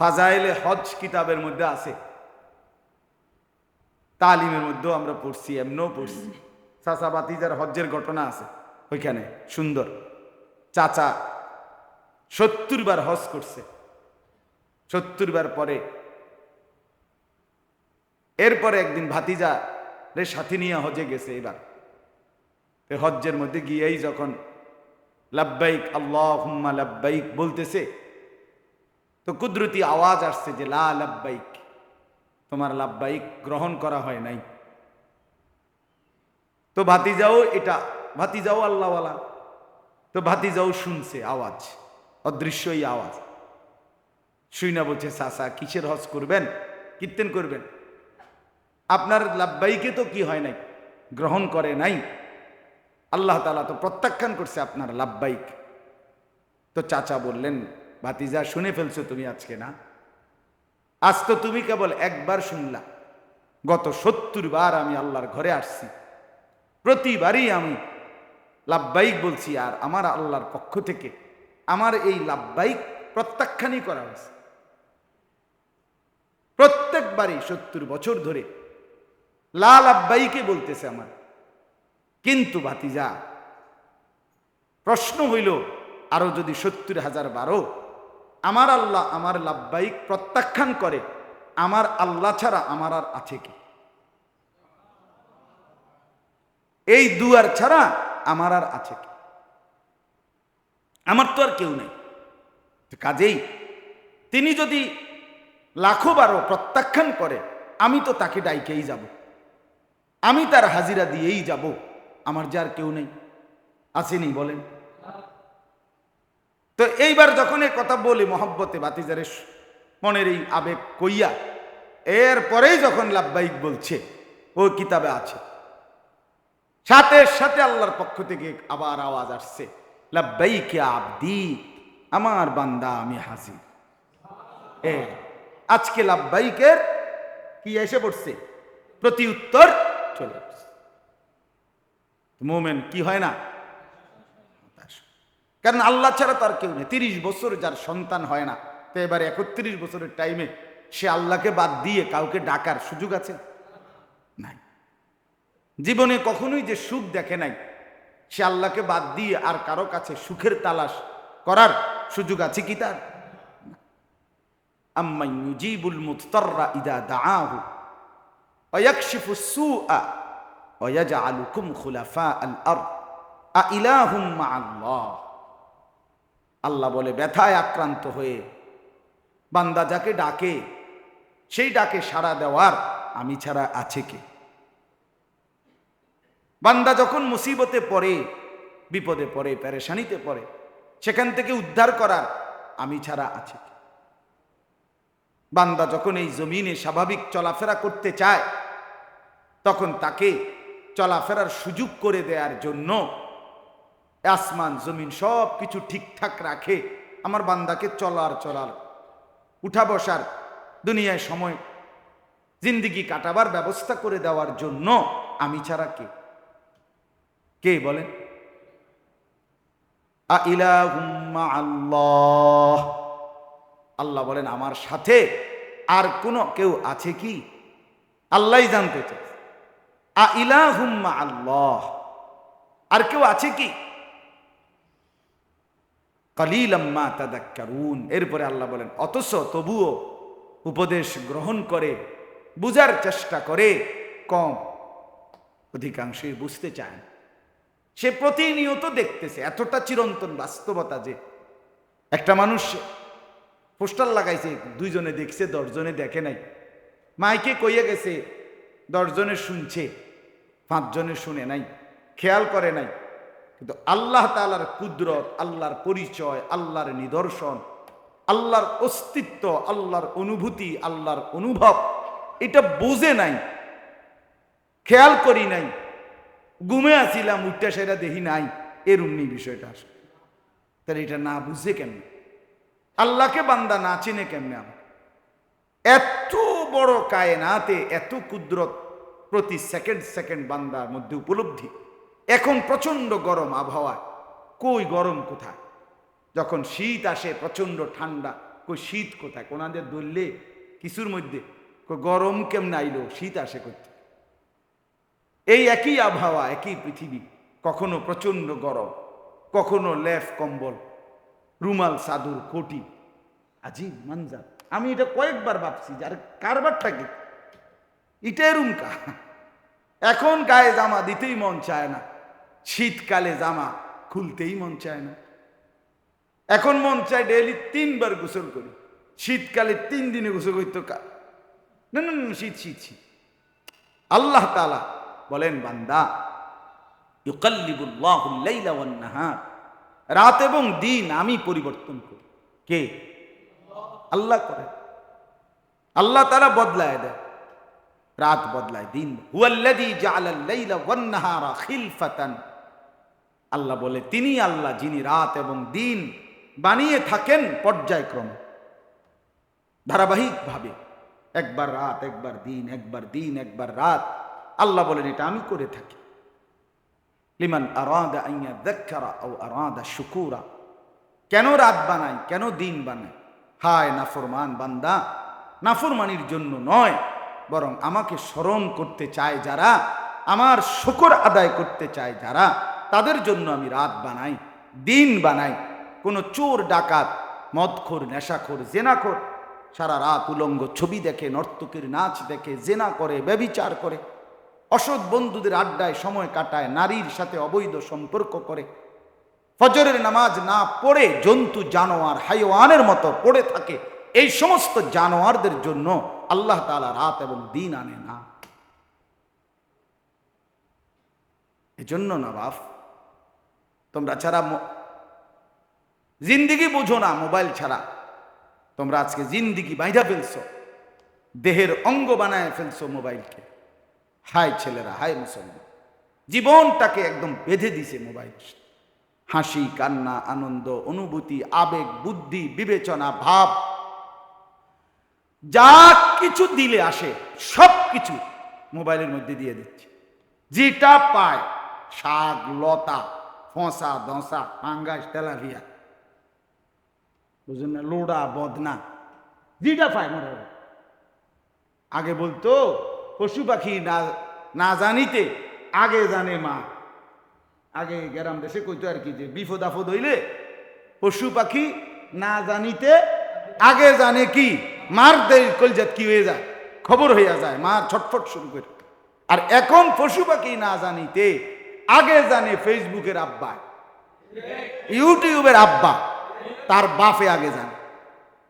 ফাজাইলে হজ কিতাবের মধ্যে আছে। তালিমের মধ্যেও আমরা পড়ছি, এমনও পড়ছি। চাচা বাতিজার হজ্জের ঘটনা আছে ওইখানে, সুন্দর। চাচা সত্তর বার হজ করছে, সত্তর বার পরে। এরপরে একদিন ভাতিজা রে সাথী নিয়ে হজে গেছে এবার। হজ্জের মধ্যে গিয়েই যখন লাব্বাইক আল্লাহ হুম্মা লাব্বাইক বলতেছে তো কুদরতি আওয়াজ আসছে যে, লা লাব্বাইক। তোমার লাব্বাইক গ্রহণ করা হয় নাই। তো ভাতিজাও এটা, ভাতিজাও আল্লাহওয়ালা। তো ভাতিজাও শুনছে আওয়াজ, অদৃশ্যই আওয়াজ। শুই না বলছে সাসা কিসের হজ করবেন? কীর্তন করবেন? আপনার লাব্বাইকে তো কি হয় নাই? গ্রহণ করে নাই। আল্লাহ তালা তো প্রত্যাখ্যান করছে আপনার লাব্বাইক। তো চাচা বললেন ভাতিজা শুনে ফেলছো তুমি আজকে, না? আজ তো তুমি কেবল একবার শুনলা। গত সত্তর বার আমি আল্লাহর ঘরে আসছি। প্রতিবারই আমি লাভবাইক বলছি, আর আমার আল্লাহর পক্ষ থেকে আমার এই লাভবাইক প্রত্যাখ্যানই করা হয়েছে। প্রত্যেকবারই সত্তর বছর ধরে লাল আব্বাইকে বলতেছে আমার। কিন্তু ভাতিজা, প্রশ্ন হইল, আরও যদি সত্তর হাজার বারো আমার আল্লাহ আমার লাভবাইক প্রত্যাখ্যান করে, আমার আল্লাহ ছাড়া আমার আর আছে কি? এই দুয়ার ছাড়া আমার আর আছে কি? আমার তো আর কেউ নেই। কাজেই তিনি যদি লাখো বারো প্রত্যাখ্যান করে, আমি তো তাকে ডাইকেই যাব। আমি তার হাজিরা দিয়েই যাব। আমার যার কেউ নেই। আসেনি বলেন। এইবার যখন এ কথা বলি, মহব্বতে বাতিজারের মনের এই আবেগ কইয়া, এরপরেই যখন লাভবাহিক বলছে, ও কিতাবে আছে। সাথে সাথে আল্লাহর পক্ষ থেকে আবার আওয়াজ আসছে লাভবাইকে আবদি, আমার বান্দা, আমি হাজির। এ, আজকে লাভবাইকের কি এসে পড়ছে? প্রতি উত্তর চলে আসছে। মোমেন, কি হয় না? কারণ আল্লাহ ছাড়া তার কেউ নেই। তিরিশ বছর যার সন্তান হয় না, তো এবার একত্রিশ বছরের টাইমে সে আল্লাহকে বাদ দিয়ে কাউকে ডাকার সুযোগ আছে? নাই। জীবনে কখনোই যে সুখ দেখে নাই, সে আল্লাহকে বাদ দিয়ে আর কারও কাছে সুখের তালাশ করার সুযোগ আছে কি তার? ইদা ওয়ায়াজআলুকুম খুলাফা আল আ আল্লাহ আল্লাহ বলে, ব্যথায় আক্রান্ত হয়ে। বান্দা যাকে ডাকে, সেই ডাকে সাড়া দেওয়ার আমি ছাড়া আছে কে? বান্দা যখন মুসিবতে পড়ে, বিপদে পড়ে প্যারেশানিতে পড়ে, সেখান থেকে উদ্ধার করার আমি ছাড়া আছে কে? বান্দা যখন এই জমিনে স্বাভাবিক চলাফেরা করতে চায়, তখন তাকে চলাফেরার সুযোগ করে দেওয়ার জন্য আসমান, জমিন সব কিছু ঠিকঠাক রাখে। আমার বান্দাকে চলার চলার, উঠা বসার, দুনিয়ায় সময়, জিন্দিগি কাটাবার ব্যবস্থা করে দেওয়ার জন্য আমি ছাড়া কে? কে বলেন? আল্লাহ আল্লাহ বলেন, আমার সাথে আর কোনো কেউ আছে কি? আল্লাহ জানতে চাই আ ইলাহুম্মা আল্লাহ আর কেউ আছে কি? কালিলাম্মা তাদাক্কারুন। এরপরে আল্লাহ বলেন, অথচ তবুও উপদেশ গ্রহণ করে, বুঝার চেষ্টা করে কম। অধিকাংশই বুঝতে চায়। সে প্রতিনিয়ত দেখতেছে, এতটা চিরন্তন বাস্তবতা যে একটা মানুষ পোস্টার লাগাইছে, দুইজনে দেখছে, দশজনে দেখে নাই। মাইকে কইয়ে গেছে, দশজনে শুনছে, পাঁচজনে শুনে নাই, খেয়াল করে নাই। কিন্তু আল্লাহ তালার কুদরত, আল্লাহর পরিচয়, আল্লাহর নিদর্শন, আল্লাহর অস্তিত্ব, আল্লাহর অনুভূতি, আল্লাহর অনুভব, এটা বোঝে নাই, খেয়াল করি নাই, ঘুমে আসিলাম উঠটা সেটা দেখি নাই এর উমনি বিষয়টা আসে তাহলে এটা না বুঝে কেমনে? আল্লাহকে বান্দা না চিনে কেমনে আমার? এত বড় কায়নাতে, এত কুদরত প্রতি সেকেন্ড সেকেন্ড বান্দার মধ্যে উপলব্ধি। এখন প্রচণ্ড গরম আবহাওয়া কই গরম কোথায়? যখন শীত আসে প্রচণ্ড ঠান্ডা, কই শীত কোথায়? কোনাদের ধরলে কিছুর মধ্যে? কই গরম কেমন আইলো? শীত আসে করতে এই একই আবহাওয়া, একই পৃথিবী, কখনো প্রচণ্ড গরম, কখনো লেফ কম্বল, রুমাল সাদুর কোটি। আজিব মানজা আমি এটা কয়েকবার ভাবছি যার কারবারটা কি? ইটাই রুমকা এখন গায়ে জামা দিতেই মন চায় না। শীতকালে জামা খুলতেই মন চায় না। এখন মন চায় ডেইলি তিনবার গোসল করি। শীতকালে তিন দিনে গোসল করতো কা না না না, শীত শীত শীত। আল্লাহ তালা বলেন বান্দা রাত এবং দিন আমি পরিবর্তন করি। কে? আল্লাহ করে আল্লাহ তারা বদলায় দেয়। রাত বদলায় দিন হুয়াল্লাযী জাআলাল লাইলা ওয়ান নাহারা খিলফাতান। আল্লাহ বলে তিনি আল্লাহ, যিনি রাত এবং দিন বানিয়ে থাকেন পর্যায়ক্রমে। ধারাবাহিকভাবে, একবার রাত, একবার দিন একবার দিন, একবার রাত। আল্লাহ বলেন, এটা আমি করে থাকি। লিমান আরাদা দেখারা ও আরাদা শুকুরা। কেন রাত বানাই কেন দিন বানাই হায় নাফরমান বান্দা, নাফরমানির জন্য নয়, বরং আমাকে স্মরণ করতে চায় যারা, আমার শুকর আদায় করতে চায় যারা। তাদের জন্য আমি রাত বানাই, দিন বানাই। কোনো চোর, ডাকাত, মদখোর, নেশাখোর, জেনাখোর সারা রাত উলঙ্গ ছবি দেখে, নর্তকীর নাচ দেখে, জেনা করে, ব্যবিচার করে, অসৎ বন্ধুদের আড্ডায় সময় কাটায়, নারীর সাথে অবৈধ সম্পর্ক করে, ফজরের নামাজ না পড়ে জন্তু, জানোয়ার, হাইওয়ানের মতো পড়ে থাকে, এই সমস্ত জানোয়ারদের জন্য আল্লাহ তালা রাত এবং দিন আনে না। এজন্য না তোমরা ছাড়া জিন্দিগি বুঝো না, মোবাইল ছাড়া। তোমরা আজকে জিন্দিগি বাইধা ফেলছো। দেহের অঙ্গ বানায় ফেলছো মোবাইলকে। হায় ছেলেরা, হায় মুসলমান। জীবনটাকে একদম বেঁধে দিছে মোবাইল। হাসি, কান্না, আনন্দ, অনুভূতি, আবেগ, বুদ্ধি, বিবেচনা, ভাব। যা কিছু দিলে আসে, সব কিছু মোবাইলের মধ্যে দিয়ে দিচ্ছে। যেটা পায়, শাক, লতা। ফসা দশা পাঙ্গাস তেলাভিয়া বুঝলেন লোড়া, বদনা, যেটা পায় মনে আগে বলতো, পশু পাখি না না জানিতে, আগে জানে মা। আগে গ্রাম দেশে কইতো আর কি যে, বিপদ আপদ হইলে পশু পাখি না জানিতে, আগে জানে কি? মার দেরি কলজাত কি হয়ে যায়? খবর হইয়া যায় মা ছটফট শুরু করে। আর এখন পশু পাখি না জানিতে আগে জানে ফেসবুকের আব্বা। ইউটিউবের আব্বা। তার বাপে আগে জানে।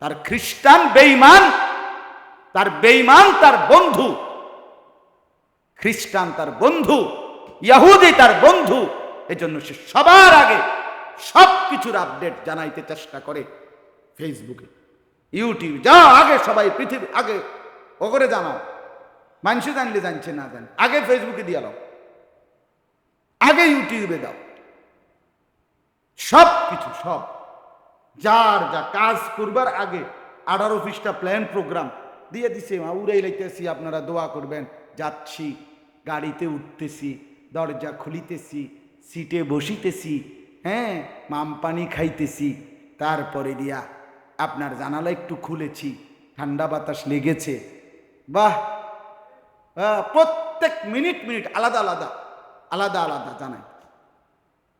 তার খ্রিস্টান বেইমান তার বেইমান তার বন্ধু। খ্রিস্টান তার বন্ধু, ইয়াহুদি তার বন্ধু। এজন্য সে সবার আগে সব কিছুর আপডেট জানাইতে চেষ্টা করে ফেসবুকে। ইউটিউব, যা আগে সবাই পৃথিবী, আগে ও করে জানাও। মানুষ জানলে জানছে না জান আগে ফেসবুকে দিয়ে দাও। আগে ইউটিউবে দাও। সব কিছু সব। যার যা কাজ করবার আগে আঠারো পৃষ্ঠা প্ল্যান প্রোগ্রাম দিয়ে দিছে। উড়াই লাইতেছি, আপনারা দোয়া করবেন। যাচ্ছি, গাড়িতে উঠতেছি, দরজা খুলিতেছি, সিটে বসিতেছি হ্যাঁ মাম পানি খাইতেছি। তারপরে দিয়া আপনার জানালা একটু খুলেছি, ঠান্ডা বাতাস লেগেছে। বাহ! প্রত্যেক মিনিট মিনিট আলাদা আলাদা। আলাদা আলাদা, জানাই।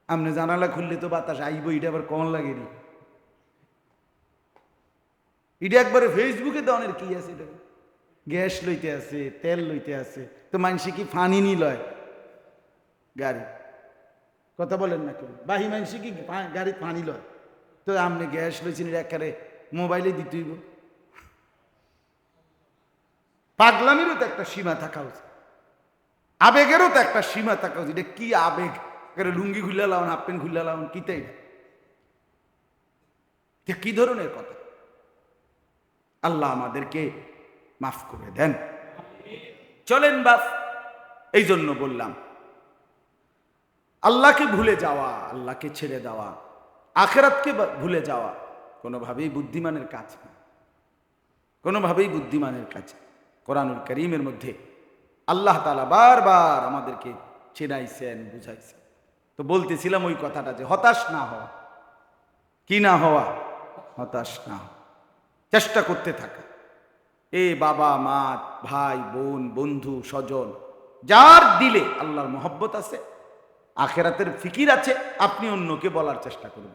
আপনি জানালা খুললে তো বাতাস আইব, এটা আবার কমন লাগেনি এটা একবারে ফেসবুকে দনের কি আছে এটা? গ্যাস লইতে আছে, তেল লইতে আছে। তো মানুষে কি ফানি নি লয়? গাড়ি। কথা বলেন না কেউ। বাহি মানুষে কি গাড়ি পানি লয়? তো আপনি গ্যাস লইছেন একেবারে মোবাইলে দিতেইব। পাগলামিরও তো একটা সীমা থাকা উচিত। আবেগেরও তো একটা সীমা থাকা উচিত কি আবেগ? লুঙ্গি খুলে লাউন হাফ প্যান্ট খুলে লাউন কিতাই কি ধরনের কথা? আল্লাহ আমাদেরকে মাফ করে দেন। চলেন বাপ এই জন্য বললাম, আল্লাহকে ভুলে যাওয়া, আল্লাহকে ছেড়ে দেওয়া, আখেরাতকে ভুলে যাওয়া কোনোভাবেই বুদ্ধিমানের কাজ না। কোনোভাবেই বুদ্ধিমানের কাজ। কোরআনুল করিমের মধ্যে আল্লাহ তালা বারবার আমাদেরকে চেনাইছেন, বুঝাইছেন। তো বলতেছিলাম ওই কথাটা যে হতাশ না হওয়া। কি না হওয়া? হতাশ না চেষ্টা করতে থাকা। এ বাবা, মা, ভাই, বোন, বন্ধু, স্বজন, যার দিলে আল্লাহর মহব্বত আছে, আখেরাতের ফিকির আছে, আপনি অন্যকে বলার চেষ্টা করুন।